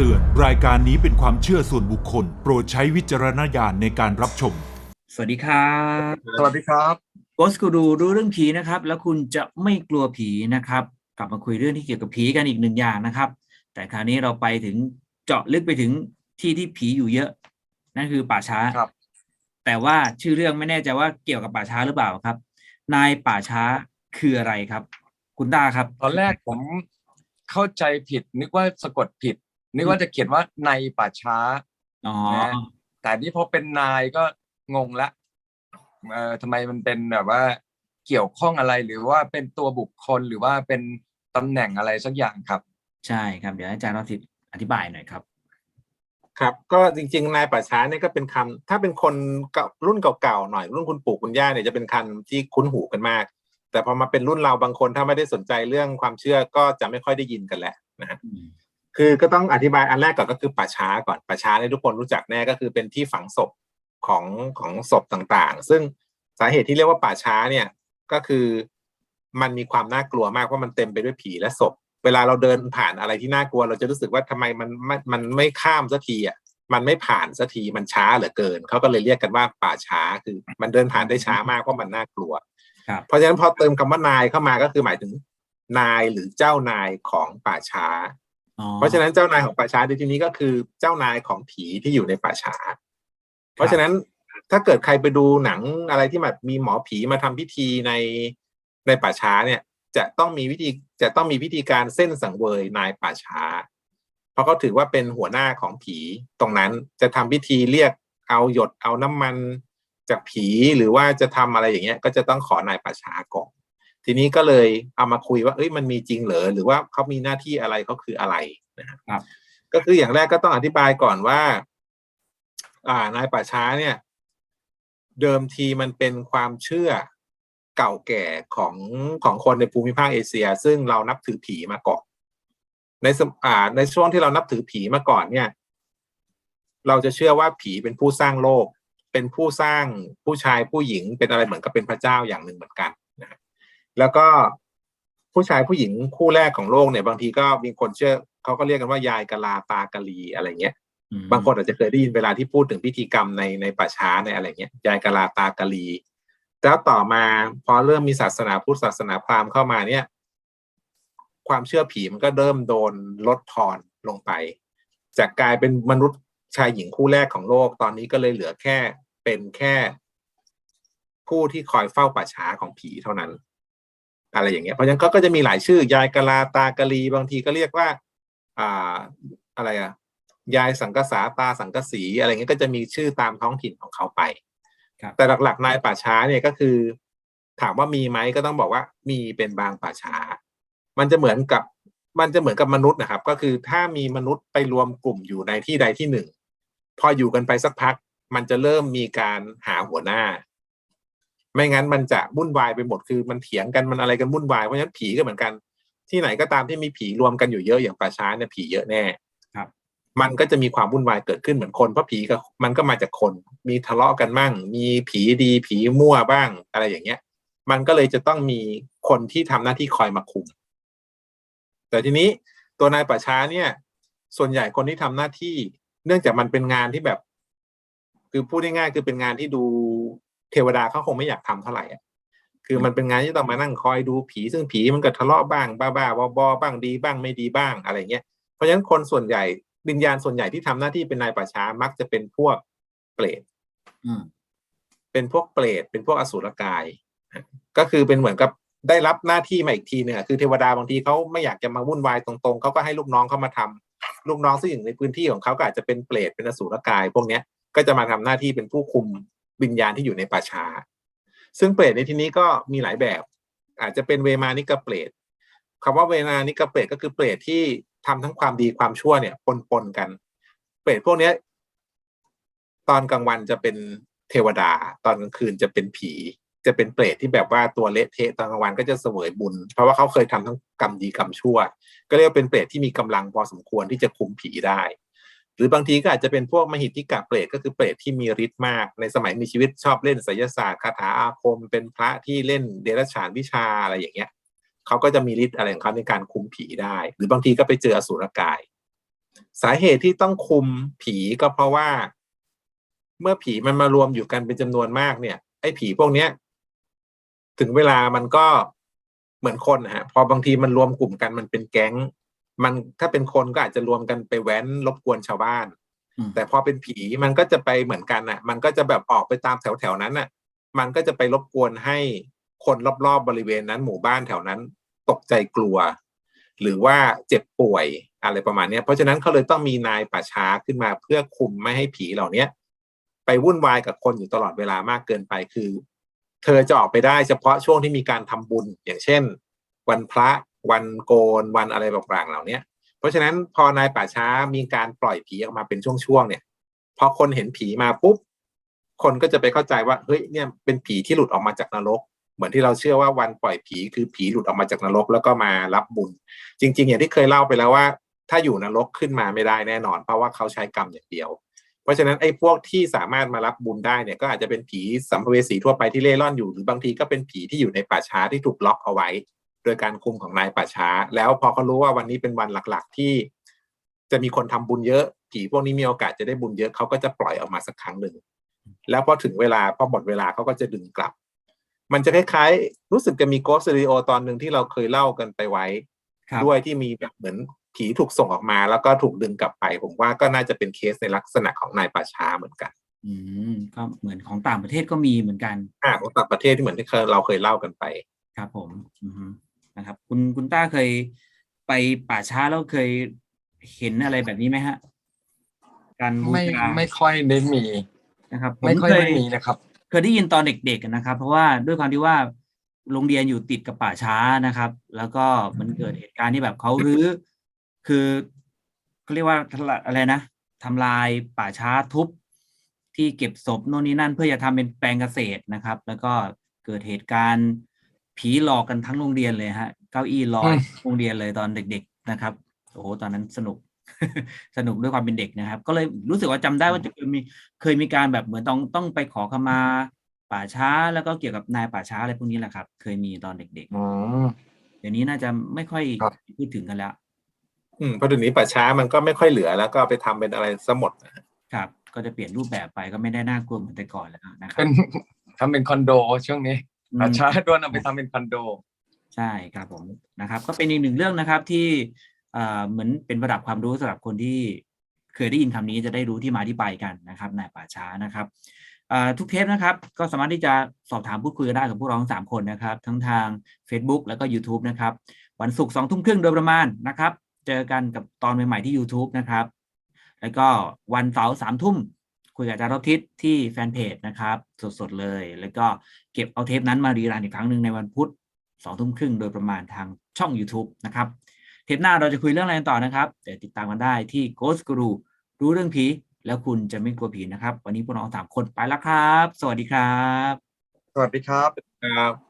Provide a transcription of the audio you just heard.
ตือน รายการนี้เป็นความเชื่อส่วนบุคคล โปรดใช้วิจารณญาณในการรับชม สวัสดีครับสวัสดีครับโกสกูดูรู้เรื่องผีนะครับ แล้วคุณจะไม่กลัวผีนะครับ กลับมาคุยเรื่องที่เกี่ยวกับผีกันอีกหนึ่งอย่างนะครับ แต่คราวนี้เราไปถึงเจาะลึกไปถึงที่ที่ผีอยู่เยอะ นั่นคือป่าช้าครับ แต่ว่าชื่อเรื่องไม่แน่ใจว่าเกี่ยวกับป่าช้าหรือเปล่าครับ นายป่าช้าคืออะไรครับ คุณตาครับ ตอนแรกผมเข้าใจผิดนึกว่าสะกดผิด นึกว่าจะเขียนว่าในป่าช้าอ๋อนะแต่นี่พอเป็นนายก็งงละเอ่อทำไมมันเป็นแบบว่า เกี่ยวข้องอะไรหรือว่าเป็นตัวบุคคลหรือว่าเป็นตำแหน่งอะไรสักอย่างครับ ใช่ครับ เดี๋ยวอาจารย์รอทิตอธิบายหน่อยครับ ครับ ก็จริงๆนายป่าช้าเนี่ยก็เป็นคำถ้าเป็นคนเก่ารุ่นเก่าๆหน่อย รุ่นคุณปู่คุณย่าเนี่ยจะเป็นคำที่คุ้นหูกันมาก แต่พอมาเป็นรุ่นเราบางคนถ้าไม่ได้สนใจเรื่องความเชื่อก็จะไม่ค่อยได้ยินกันแหละนะฮะ อืม คือก็ต้องอธิบายอันแรกก่อนก็คือป่าช้าก่อนป่าช้าเนี่ยทุกคนรู้จักแน่ก็คือเป็นที่ฝังศพของของศพต่างๆ ซึ่งสาเหตุที่เรียกว่าป่าช้าเนี่ยก็คือมันมีความน่ากลัวมากเพราะมันเต็มไปด้วยผีและศพ เวลาเราเดินผ่านอะไรที่น่ากลัว เราจะรู้สึกว่าทำไมมันมันมันไม่ข้ามสักทีอะมันไม่ผ่านสักทีมันช้าเหลือเกินเขาก็เลยเรียกกันว่าป่าช้าคือ มันเดินผ่านได้ช้ามากเพราะมันน่ากลัวครับเพราะฉะนั้นพอเติมคำว่านายเข้ามาก็คือหมายถึงนายหรือเจ้านายของป่าช้าอ๋อ เพราะฉะนั้นเจ้านายของป่าช้าในที่นี้ก็คือเจ้านายของผีที่อยู่ในป่าช้า เพราะฉะนั้นถ้าเกิดใครไปดูหนังอะไรที่แบบมีหมอผีมาทำพิธีในในป่าช้าเนี่ย จะต้องมีวิธีจะต้องมีพิธีการเส้นสังเวยนายป่าช้า เพราะเขาถือว่าเป็นหัวหน้าของผีตรงนั้นจะทำพิธีเรียกเอาหยดเอาน้ำมันจากผีหรือว่าจะทำอะไรอย่างเงี้ย ก็จะต้องขอนายป่าช้าก่อน ทีนี้ก็เลยเอามาคุยว่าเอ้ยมันมีจริงเหรอหรือว่าเขามีหน้าที่อะไรเขาคืออะไรนะครับครับก็คืออย่างแรกก็ต้องอธิบายก่อนว่า อ่านายป่าช้าเนี่ย เดิมทีมันเป็นความเชื่อเก่าแก่ของของคนในภูมิภาคเอเชีย ซึ่งเรานับถือผีมาก่อนในสมอ่าในช่วงที่เรานับถือผีมาก่อนเนี่ย เราจะเชื่อว่าผีเป็นผู้สร้างโลก เป็นผู้สร้างผู้ชายผู้หญิงเป็นอะไรเหมือนกับเป็นพระเจ้าอย่างหนึ่งเหมือนกันนะฮะ แล้วก็ผู้ชายผู้หญิงคู่แรกของโลกเนี่ย บางทีก็มีคนเชื่อเขาก็เรียกกันว่ายายกะลาตากะลีอะไรเงี้ยอืมบางคนอาจจะเคยได้ยินเวลาที่พูดถึงพิธีกรรมในในป่าช้าในอะไรเงี้ยยายกะลาตากะลีแล้วต่อมาพอเริ่มมีศาสนาพุทธศาสนาพราหมณ์เข้ามาเนี่ย ความเชื่อผีมันก็เริ่มโดนลดทอนลงไป จากกลายเป็นมนุษย์ชายหญิงคู่แรกของโลกตอนนี้ก็เลยเหลือแค่เป็นแค่ผู้ที่คอยเฝ้าป่าช้าของผีเท่านั้น อะไรอย่างเงี้ยเพราะฉะนั้นก็ก็จะมีหลายชื่อยายกะลาตากะลีบางทีก็เรียกว่า อ่าอะไรอะยายสังกษาตาสังกสีอะไรเงี้ยก็จะมีชื่อตามท้องถิ่นของเขาไปครับแต่หลักๆนายป่าช้าเนี่ยก็คือ ถามว่ามีไหมก็ต้องบอกว่า มีเป็นบางป่าช้า มันจะเหมือนกับ มันจะเหมือนกับมนุษย์นะครับ ก็คือถ้ามีมนุษย์ไปรวมกลุ่มอยู่ในที่ใดที่หนึ่ง พออยู่กันไปสักพัก มันจะเริ่มมีการหาหัวหน้า ไม่งั้นมันจะวุ่นวายไปหมดคือมันเถียงกันมันอะไรกันวุ่นวายเพราะฉะนั้นผีก็เหมือนกัน ที่ไหนก็ตามที่มีผีรวมกันอยู่เยอะอย่างป่าช้าเนี่ยผีเยอะแน่ครับ มันก็จะมีความวุ่นวายเกิดขึ้นเหมือนคนเพราะผีกับมันก็มาจากคน มีทะเลาะกันมั่ง มีผีดีผีมั่วบ้างอะไรอย่างเงี้ย มันก็เลยจะต้องมีคนที่ทำหน้าที่คอยมาคุม แต่ทีนี้ตัวนายป่าช้าเนี่ย ส่วนใหญ่คนที่ทำหน้าที่ เนื่องจากมันเป็นงานที่แบบ คือพูดง่ายๆคือเป็นงานที่ดู เทวดาเขาคงไม่อยากทำเท่าไหร่อะคือมันเป็นงานที่ต้องมานั่งคอยดูผีซึ่งผีมันก็ทะเลาะบ้างบ้าๆบอๆบ้างดีบ้างไม่ดีบ้างอะไรเงี้ยเพราะฉะนั้นคนส่วนใหญ่วิญญาณส่วนใหญ่ที่ทำหน้าที่เป็นนายป่าช้ามักจะเป็นพวกเปรตอืมเป็นพวกเปรตเป็นพวกอสุรกาย ก็คือเป็นเหมือนกับได้รับหน้าที่มาอีกทีหนึ่งอะคือเทวดาบางทีเขาไม่อยากจะมาวุ่นวายตรงๆเขาก็ให้ลูกน้องเขามาทำลูกน้องซึ่งอยู่ในพื้นที่ของเขาก็อาจจะเป็นเปรตเป็นอสุรกาย พวกเนี้ยก็จะมาทำหน้าที่เป็นผู้คุม วิญญาณที่อยู่ในป่าช้าซึ่งเปรตในที่นี้ก็มีหลายแบบ อาจจะเป็นเวมานิกเปรตคำว่าเวมานิกเปรตก็คือเปรตที่ทำทั้งความดีความชั่วเนี่ยปนๆกัน เปรตพวกเนี้ย ตอนกลางวันจะเป็นเทวดา ตอนกลางคืนจะเป็นผี จะเป็นเปรตที่แบบว่าตัวเละเทะตอนกลางวันก็จะเสวยบุญ เพราะว่าเขาเคยทำทั้งกรรมดีกรรมชั่ว ก็เรียกว่าเป็นเปรตที่มีกำลังพอสมควรที่จะคุมผีได้ รือบางทีก็อาจจะเป็นพวกมหิทธิกะเปรตก็คือเปรตที่มีฤทธิ์มาก ในสมัยมีชีวิตชอบเล่นไสยศาสตร์คาถาอาคม เป็นพระที่เล่นเดรัจฉานวิชาอะไรอย่างเงี้ยเขาก็จะมีฤทธิ์อะไรของเขาในการคุมผีได้ หรือบางทีก็ไปเจออสุรกาย สาเหตุที่ต้องคุมผีก็เพราะว่า เมื่อผีมันมารวมอยู่กันเป็นจำนวนมากเนี่ย ไอ้ผีพวกเนี้ย ถึงเวลามันก็เหมือนคนนะฮะพอบางทีมันรวมกลุ่มกันมันเป็นแก๊ง มันถ้าเป็นคนก็อาจจะรวมกันไปแว้นรบกวนชาวบ้านอืมแต่พอเป็นผีมันก็จะไปเหมือนกันอะ มันก็จะแบบออกไปตามแถวแถวๆนั้นอะ มันก็จะไปรบกวนให้คนรอบๆบริเวณนั้น หมู่บ้านแถวนั้น ตกใจกลัว หรือว่าเจ็บป่วยอะไรประมาณเนี้ยเพราะฉะนั้นเขาเลยต้องมีนายป่าช้าขึ้นมาเพื่อคุมไม่ให้ผีเหล่าเนี้ยไปวุ่นวายกับคนอยู่ตลอดเวลามากเกินไปคือ เธอจะออกไปได้เฉพาะช่วงที่มีการทำบุญ อย่างเช่น วันพระ วันโกนวันอะไรต่างๆเหล่าเนี้ยเพราะฉะนั้นพอนายป่าช้ามีการปล่อยผีออกมาเป็นช่วงๆเนี่ยพอคนเห็นผีมาปุ๊บคนก็จะไปเข้าใจว่าเฮ้ยเนี่ยเป็นผีที่หลุดออกมาจากนรก เหมือนที่เราเชื่อว่าวันปล่อยผีคือผีหลุดออกมาจากนรกแล้วก็มารับบุญ จริง ๆ อย่างที่เคยเล่าไปแล้วว่า ถ้าอยู่นรกขึ้นมาไม่ได้แน่นอน เพราะว่าเขาใช้กรรมอย่างเดียว เพราะฉะนั้นไอ้พวกที่สามารถมารับบุญได้เนี่ยก็อาจจะเป็นผีสัมภเวสีทั่วไปที่เล่ร่อนอยู่หรือบางทีก็เป็นผีที่อยู่ในป่าช้าที่ถูกล็อกเอาไว้ โดยการคุมของนายป่าช้า แล้วพอเขารู้ว่าวันนี้เป็นวันหลักๆ ที่จะมีคนทำบุญเยอะผีพวกนี้มีโอกาสจะได้บุญเยอะเขาก็จะปล่อยออกมาสักครั้งหนึ่งแล้วพอถึงเวลาพอหมดเวลาเขาก็จะดึงกลับ มันจะคล้ายๆ รู้สึกจะมีโกส t ิโอตอนหนึ่งที่เราเคยเล่ากันไปไว้ครับด้วยที่มีแบบเหมือนผีถูกส่งออกมา แล้วก็ถูกดึงกลับไป ผมว่าก็น่าจะเป็นเคสในลักษณะของนายป่าช้าเหมือนกัน อืมก็เหมือนของต่างประเทศก็มีเหมือนกัน อ่าของต่างประเทศที่เหมือนที่เคยเราเคยเล่ากันไป ครับผม อือฮึ นะครับ คุณคุณต้าเคยไปป่าช้าแล้วเคยเห็นอะไรแบบนี้ไหมฮะ การบูไม่ชาไม่ค่อยได้มี นะครับผไม่ค่อยเคได้มีนะครับ เคยได้ยินตอนเด็กๆนะครับ เพราะว่าด้วยความที่ว่าโรงเรียนอยู่ติดกับป่าช้านะครับ แล้วก็มันเกิดเหตุการณ์ที่แบบเขารื้อคือเขาเรียกว่าทำลายอะไรนะทำลายป่าช้าทุบที่เก็บศพโน่นนี่นั่น เพื่อจะทำเป็นแปลงเกษตรนะครับ แล้วก็เกิดเหตุการณ์ ผีหลอกกันทั้งโรงเรียนเลยฮะ เก้าอี้ลอยอืมโรงเรียนเลยตอนเด็ก ๆนะครับโอ้โหตอนนั้นสนุก สนุกด้วยความเป็นเด็กนะครับ ก็เลยรู้สึกว่าจำได้ว่าจะเคยมีเคยมีการแบบเหมือนต้องต้องไปขอขมาป่าช้า แล้วก็เกี่ยวกับนายป่าช้าอะไรพวกนี้แหละครับ เคยมีตอนเด็กอืมๆเดี๋ยวนี้น่าจะไม่ค่อยครับพูดถึงกันแล้วอืมเพราะเดี๋ยวนี้ป่าช้ามันก็ไม่ค่อยเหลือแล้วก็เอาไปทำเป็นอะไรซะหมดครับ ก็จะเปลี่ยนรูปแบบไปก็ไม่ได้น่ากลัวเหมือนแต่ก่อนแล้วนะครัเป็บนทำเป็นคอนโดช่วงนี้ อืมอาชาโดนเอาไปทำเป็นคอนโด ใช่ครับผมนะครับ ก็เป็นอีกหนึ่งเรื่องนะครับที่เอ่อเหมือนเป็นระดับความรู้สำหรับคนที่เคยได้ยินคำนี้จะได้รู้ที่มาที่ไปกันนะครับนายป่าช้านะครับเอ่อทุกเทปนะครับ ก็สามารถที่จะสอบถามพูดคุยกันได้กับพวกเราทั้งสามคนนะครับ ทั้งทาง Facebook แล้วก็ YouTube นะครับ วันศุกร์สองทุ่มครึ่งโดยประมาณนะครับ เจอกันกับตอนใหม่ ๆ ที่ YouTube นะครับ แล้วก็วันเสาร์สามทุ่ม คุยกับอาจารย์รอบทิศที่แฟนเพจนะครับ สดๆเลย แล้วก็เก็บเอาเทปนั้นมารีรันอีกครั้งหนึ่งในวันพุธสองทุ่มครึ่งโดยประมาณทางช่อง YouTube นะครับ เทปหน้าเราจะคุยเรื่องอะไรกันต่อนะครับเดี๋ยวติดตามกันได้ที่ Ghost Guru รู้เรื่องผีแล้วคุณจะไม่กลัวผีนะครับ วันนี้พวกเราสามคนไปแล้วครับ สวัสดีครับ สวัสดีครับครับ